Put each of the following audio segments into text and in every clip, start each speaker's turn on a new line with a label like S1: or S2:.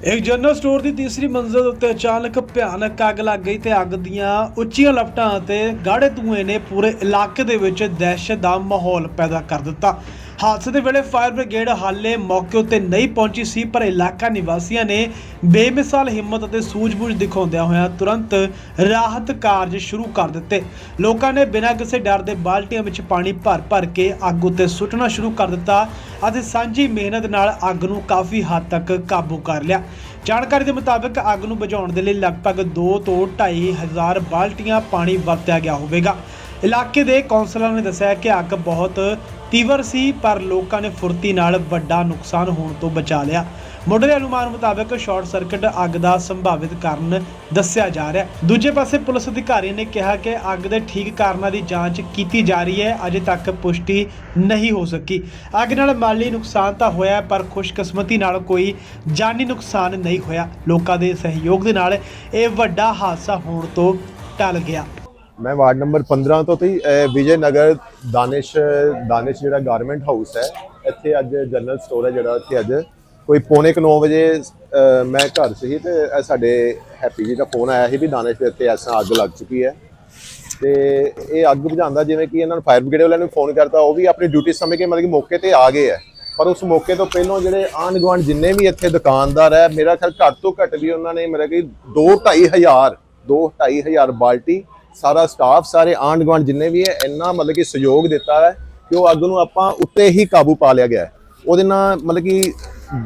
S1: ਇੱਕ general store ਦੀ ਤੀਸਰੀ ਮੰਜ਼ਿਲ ਉੱਤੇ ਅਚਾਨਕ ਭਿਆਨਕ ਅੱਗ ਲੱਗ ਗਈ ਤੇ ਅੱਗ ਦੀਆਂ ਉੱਚੀਆਂ ਲਪਟਾਂ ਅਤੇ ਗਾੜੇ ਧੂਏ ਨੇ ਪੂਰੇ ਇਲਾਕੇ ਦੇ ਵਿੱਚ ਦਹਿਸ਼ਤ ਦਾ ਮਾਹੌਲ ਪੈਦਾ ਕਰ ਦਿੱਤਾ। ਹਾਦਸੇ ਦੇ ਵੇਲੇ ਫਾਇਰ ਬ੍ਰਿਗੇਡ ਹਾਲੇ ਮੌਕੇ ਉੱਤੇ ਨਹੀਂ ਪਹੁੰਚੀ ਸੀ, ਪਰ ਇਲਾਕਾ ਨਿਵਾਸੀਆਂ ਨੇ ਬੇਮਿਸਾਲ ਹਿੰਮਤ ਅਤੇ ਸੂਝ-ਬੂਝ ਦਿਖਾਉਂਦਿਆਂ ਹੋਇਆਂ ਤੁਰੰਤ ਰਾਹਤ ਕਾਰਜ ਸ਼ੁਰੂ ਕਰ ਦਿੱਤੇ। ਲੋਕਾਂ ਨੇ ਬਿਨਾਂ ਕਿਸੇ ਡਰ ਦੇ ਬਾਲਟੀਆਂ ਵਿੱਚ ਪਾਣੀ ਭਰ-ਭਰ ਕੇ ਅੱਗ ਉੱਤੇ ਸੁੱਟਣਾ ਸ਼ੁਰੂ ਕਰ ਦਿੱਤਾ ਅਤੇ ਸਾਂਝੀ ਮਿਹਨਤ ਨਾਲ ਅੱਗ ਨੂੰ ਕਾਫੀ ਹੱਦ ਤੱਕ ਕਾਬੂ ਕਰ ਲਿਆ। ਜਾਣਕਾਰੀ ਦੇ ਮੁਤਾਬਕ ਅੱਗ ਨੂੰ ਬੁਝਾਉਣ ਦੇ ਲਈ ਲਗਭਗ 2 ਤੋਂ 2.5 ਹਜ਼ਾਰ ਬਾਲਟੀਆਂ ਪਾਣੀ ਵਰਤਿਆ ਗਿਆ ਹੋਵੇਗਾ। ਇਲਾਕੇ ਦੇ ਕੌਂਸਲਰ ਨੇ ਦੱਸਿਆ ਕਿ ਅੱਗ ਬਹੁਤ ਤੀਵਰ ਸੀ, ਪਰ ਲੋਕਾਂ ਨੇ ਫੁਰਤੀ ਨਾਲ ਵੱਡਾ ਨੁਕਸਾਨ ਹੋਣ ਤੋਂ ਬਚਾ ਲਿਆ। ਮੁੱਢਲੇ ਅਨੁਮਾਨ ਮੁਤਾਬਕ ਸ਼ਾਰਟ ਸਰਕਟ ਅੱਗ ਦਾ ਸੰਭਾਵਿਤ ਕਾਰਨ ਦੱਸਿਆ ਜਾ ਰਿਹਾ ਹੈ। ਦੂਜੇ ਪਾਸੇ ਪੁਲਿਸ ਅਧਿਕਾਰੀ ਨੇ ਕਿਹਾ ਕਿ ਅੱਗ ਦੇ ਠੀਕ ਕਾਰਨਾਂ ਦੀ ਜਾਂਚ ਕੀਤੀ ਜਾ ਰਹੀ ਹੈ। ਅਜੇ ਤੱਕ ਪੁਸ਼ਟੀ ਨਹੀਂ ਹੋ ਸਕੀ। ਅੱਗ ਨਾਲ ਮਾਲੀ ਨੁਕਸਾਨ ਤਾਂ ਹੋਇਆ ਪਰ ਖੁਸ਼ਕਿਸਮਤੀ ਨਾਲ ਕੋਈ ਜਾਨੀ ਨੁਕਸਾਨ ਨਹੀਂ ਹੋਇਆ। ਲੋਕਾਂ ਦੇ ਸਹਿਯੋਗ ਦੇ ਨਾਲ ਇਹ ਵੱਡਾ ਹਾਦਸਾ ਹੋਣ ਤੋਂ ਟਲ ਗਿਆ।
S2: ਮੈਂ ਵਾਰਡ ਨੰਬਰ 15 ਤੋਂ ਤੀ ਵਿਜੇ ਨਗਰ ਦਾਨਿਸ਼ ਦਾਨਿਸ਼ ਜਿਹੜਾ ਗਾਰਮੈਂਟ ਹਾਊਸ ਹੈ, ਇੱਥੇ ਅੱਜ ਜਨਰਲ ਸਟੋਰ ਹੈ ਜਿਹੜਾ ਇੱਥੇ ਅੱਜ। ਕੋਈ ਪੌਣੇ 9 ਵਜੇ ਮੈਂ ਘਰ ਸੀ ਤੇ ਸਾਡੇ ਹੈਪੀ ਜੀ ਦਾ ਫੋਨ ਆਇਆ ਸੀ ਵੀ ਦਾਨਿਸ਼ ਦੇ ਇੱਥੇ ਐਸਾ ਅੱਗ ਲੱਗ ਚੁੱਕੀ ਹੈ। ਤੇ ਇਹ ਅੱਗ ਬੁਝਾਉਂਦਾ ਜਿਵੇਂ ਕਿ ਇਹਨਾਂ ਨੂੰ ਫਾਇਰ ਬ੍ਰਿਗੇਡ ਵਾਲਿਆਂ ਨੂੰ ਫੋਨ ਕਰਤਾ, ਉਹ ਵੀ ਆਪਣੀ ਡਿਊਟੀ ਸਮਝ ਕੇ ਮਤਲਬ ਕਿ ਮੌਕੇ ਤੇ ਆ ਗਏ ਹੈ। ਪਰ ਉਸ ਮੌਕੇ ਤੋਂ ਪਹਿਲਾਂ ਜਿਹੜੇ ਆਂਢ ਗੁਆਂਢ ਜਿੰਨੇ ਵੀ ਇੱਥੇ ਦੁਕਾਨਦਾਰ ਹੈ, ਮੇਰਾ ਖਿਆਲ ਘੱਟ ਤੋਂ ਘੱਟ ਵੀ ਉਹਨਾਂ ਨੇ ਮੇਰਾ ਕਿ 2 ਹਜ਼ਾਰ 2 ਹਜ਼ਾਰ ਬਾਲਟੀ ਸਾਰਾ ਸਟਾਫ ਸਾਰੇ ਆਂਢ ਗੁਆਂਢ ਜਿੰਨੇ ਵੀ ਹੈ, ਇੰਨਾ ਮਤਲਬ ਕਿ ਸਹਿਯੋਗ ਦਿੱਤਾ ਹੈ ਕਿ ਉਹ ਅੱਗ ਨੂੰ ਆਪਾਂ ਉੱਤੇ ਹੀ ਕਾਬੂ ਪਾ ਲਿਆ ਗਿਆ ਉਹਦੇ ਨਾਲ ਮਤਲਬ ਕਿ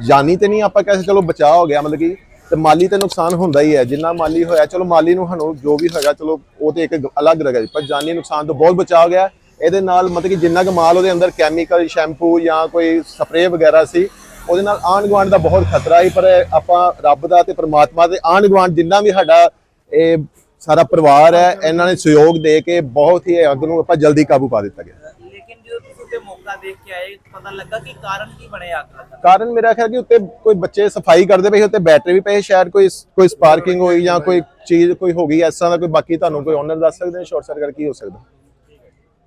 S2: ਜਾਨੀ ਤੇ ਨਹੀਂ, ਆਪਾਂ ਕਹਿੰਦੇ ਚਲੋ ਬਚਾਅ ਹੋ ਗਿਆ, ਮਤਲਬ ਕਿ ਤੇ ਮਾਲੀ ਤੇ ਨੁਕਸਾਨ ਹੁੰਦਾ ਹੀ ਹੈ। ਜਿੰਨਾ ਮਾਲੀ ਹੋਇਆ, ਚਲੋ ਮਾਲੀ ਨੂੰ ਸਾਨੂੰ ਜੋ ਵੀ ਹੋਏਗਾ ਚਲੋ ਉਹ ਤੇ ਇੱਕ ਗ- ਅਲੱਗ ਰਗਾ ਪਰ ਜਾਨੀ ਨੁਕਸਾਨ ਤੋਂ ਬਹੁਤ ਬਚਾਅ ਹੋ ਗਿਆ। ਇਹਦੇ ਨਾਲ ਮਤਲਬ ਕਿ ਜਿੰਨਾ ਕੁ ਮਾਲ ਉਹਦੇ ਅੰਦਰ ਕੈਮੀਕਲ ਸ਼ੈਂਪੂ ਜਾਂ ਕੋਈ ਸਪਰੇਅ ਵਗੈਰਾ ਸੀ, ਉਹਦੇ ਨਾਲ ਆਂਢ ਗੁਆਂਢ ਦਾ ਬਹੁਤ ਖਤਰਾ ਸੀ, ਪਰ ਆਪਾਂ ਰੱਬ ਦਾ ਤੇ ਪਰਮਾਤਮਾ ਦੇ ਆਂਢ ਗੁਆਂਢ ਜਿੰਨਾ ਵੀ ਸਾਡਾ ਇਹ ਸਾਰਾ ਪਰਿਵਾਰ ਹੈ ਇਹਨਾਂ ਨੇ ਸਹਿਯੋਗ ਦੇ ਕੇ ਬਹੁਤ ਹੀ ਅੱਗ ਨੂੰ ਆਪਾਂ ਜਲਦੀ ਕਾਬੂ ਪਾ ਦਿੱਤਾ ਗਿਆ।
S3: ਲੇਕਿਨ ਜਦੋਂ ਤੁਸੀਂ ਉੱਤੇ ਮੌਕਾ ਦੇਖ ਕੇ ਆਏ ਪਤਾ ਲੱਗਾ ਕਿ ਕਾਰਨ ਕੀ ਬਣਿਆ ਅੱਗ ਦਾ?
S2: ਕਾਰਨ ਮੇਰਾ ਖਿਆਲ ਕਿ ਉੱਤੇ ਕੋਈ ਬੱਚੇ ਸਫ਼ਾਈ ਕਰਦੇ ਪਏ ਸੀ, ਉੱਤੇ ਬੈਟਰੀ ਵੀ ਪਏ ਸ਼ਾਇਦ ਕੋਈ ਕੋਈ ਸਪਾਰਕਿੰਗ ਹੋਈ ਜਾਂ ਕੋਈ ਚੀਜ਼ ਕੋਈ ਹੋ ਗਈ ਐਸਾ ਦਾ ਕੋਈ ਬਾਕੀ ਤੁਹਾਨੂੰ ਕੋਈ ਓਨਰ ਦੱਸ ਸਕਦੇ ਨੇ ਸ਼ਾਰਟ ਸਰਕਟ ਕੀ ਹੋ ਸਕਦਾ?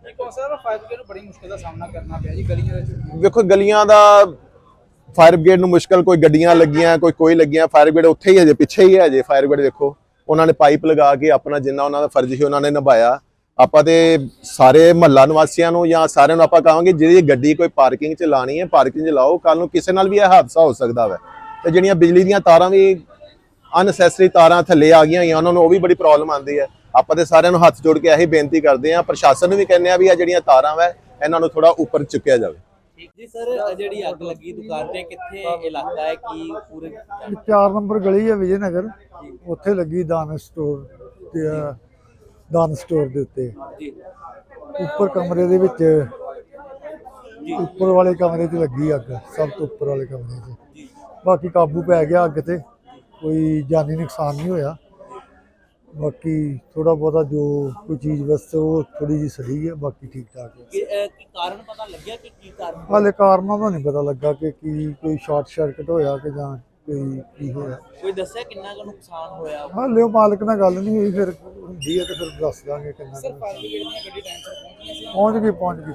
S4: ਇੱਕ ਸਰ ਫਾਇਰ ਬ੍ਰਿਗੇਡ ਨੂੰ ਬੜੀ ਮੁਸ਼ਕਿਲ ਦਾ ਸਾਹਮਣਾ ਕਰਨਾ ਪਿਆ ਜੀ ਗਲੀਆਂ ਵਿੱਚ।
S2: ਵੇਖੋ ਗਲੀਆਂ ਦਾ ਫਾਇਰ ਬ੍ਰਿਗੇਡ ਨੂੰ ਮੁਸ਼ਕਲ ਕੋਈ ਗੱਡੀਆਂ ਲੱਗੀਆਂ ਕੋਈ ਕੋਈ ਲੱਗੀਆਂ ਫਾਇਰ ਬ੍ਰਿਗੇਡ ਉੱਥੇ ਹੀ ਹਜੇ ਪਿੱਛੇ ਹੀ ਹੈ ਹਜੇ ਫਾਇਰ ਬ੍ਰਿਗੇਡ ਦੇਖੋ ਉਹਨਾਂ ਨੇ ਪਾਈਪ ਲਗਾ ਕੇ ਆਪਣਾ ਜਿੰਨਾ ਉਹਨਾਂ ਦਾ ਫਰਜ਼ ਸੀ ਉਹਨਾਂ ਨੇ ਨਿਭਾਇਆ। ਆਪਾਂ ਤੇ ਸਾਰੇ ਮਹੱਲਾ ਨਿਵਾਸੀਆਂ ਨੂੰ ਜਾਂ ਸਾਰਿਆਂ ਨੂੰ ਆਪਾਂ ਕਹਾਂਗੇ, ਜਿਹੜੀ ਗੱਡੀ ਕੋਈ ਪਾਰਕਿੰਗ 'ਚ ਲਾਣੀ ਹੈ, ਪਾਰਕਿੰਗ 'ਚ ਲਾਓ ਕੱਲ ਨੂੰ ਕਿਸੇ ਨਾਲ ਵੀ ਇਹ ਹਾਦਸਾ ਹੋ ਸਕਦਾ ਵੈ। ਤੇ ਜਿਹੜੀਆਂ ਬਿਜਲੀ ਦੀਆਂ ਤਾਰਾਂ ਵੀ ਅਨਸੈਸਰੀ ਤਾਰਾਂ ਥੱਲੇ ਆ ਗਈਆਂ ਹੋਈਆਂ, ਉਹਨਾਂ ਨੂੰ ਉਹ ਵੀ ਬੜੀ ਪ੍ਰੋਬਲਮ ਆਉਂਦੀ ਹੈ। ਆਪਾਂ ਤੇ ਸਾਰਿਆਂ ਨੂੰ ਹੱਥ ਜੋੜ ਕੇ ਇਹੀ ਬੇਨਤੀ ਕਰਦੇ ਹਾਂ, ਪ੍ਰਸ਼ਾਸਨ ਨੂੰ ਵੀ ਕਹਿੰਦੇ ਆ ਵੀ ਆ ਜਿਹੜੀਆਂ ਤਾਰਾਂ ਵੈ, ਇਹਨਾਂ ਨੂੰ ਥੋੜਾ ਉੱਪਰ ਚੁੱਕਿਆ ਜਾਵੇ।
S3: ਜੀ ਸਰ ਜਿਹੜੀ ਅੱਗ ਲੱਗੀ ਦੁਕਾਨ ਤੇ ਕਿੱਥੇ ਇਲਾਕਾ ਹੈ? ਕੀ ਪੂਰੇ
S5: ਇਹ ਚਾਰ ਨੰਬਰ ਗਲੀ ਹੈ ਵਿਜੇ ਨਗਰ ਉੱਥੇ ਲੱਗੀ ਦਾਨ ਸਟੋਰ ਤੇ ਦਾਨ ਸਟੋਰ ਦੇ ਉੱਤੇ।
S3: ਜੀ।
S5: ਉੱਪਰ ਕਮਰੇ ਦੇ ਵਿੱਚ ਉੱਪਰ ਵਾਲੇ ਕਮਰੇ 'ਚ ਲੱਗੀ ਅੱਗ ਸਭ ਤੋਂ ਉੱਪਰ ਵਾਲੇ ਕਮਰੇ 'ਚ। ਬਾਕੀ ਕਾਬੂ ਪੈ ਗਿਆ ਅੱਗ ਤੇ ਕੋਈ ਜਾਨੀ ਨੁਕਸਾਨ ਨਹੀਂ ਹੋਇਆ। ਬਾਕੀ ਥੋੜਾ ਬਹੁਤਾ ਜੋ ਕੋਈ ਚੀਜ਼ ਵਸਤ ਉਹ ਥੋੜੀ ਜਿਹੀ ਸੜੀ ਹੈ ਬਾਕੀ ਠੀਕ ਠਾਕ ਹੈ।
S3: ਕੀ ਅਹ, ਕੀ ਕਾਰਨ ਪਤਾ ਲੱਗਿਆ ਕਿ ਕੀ ਕਾਰਨ
S5: ਹਾਲੇ ਕਾਰਨਾਂ ਦਾ ਨਹੀਂ ਪਤਾ ਲੱਗਾ ਕਿ ਕੀ ਕੋਈ ਸ਼ਾਰਟ ਸਰਕਟ ਹੋਇਆ ਕਿ ਜਾਂ ਕੋਈ ਕੀ ਹੋਇਆ।
S3: ਕੋਈ ਦੱਸਿਆ ਕਿੰਨਾ ਕੁ ਨੁਕਸਾਨ ਹੋਇਆ?
S5: ਹਾਲੇ ਉਹ ਮਾਲਕ ਨਾਲ ਗੱਲ ਨਹੀਂ ਹੋਈ ਫਿਰ ਹੁੰਦੀ ਹੈ ਤੇ ਫਿਰ ਦੱਸ ਦਾਂਗੇ ਕਿੰਨਾ ਕੁ
S4: ਸਿਰ ਪਹੁੰਚੀਆਂ ਸੀ।
S5: ਪਹੁੰਚ ਗਈ ਪਹੁੰਚ ਗਈ।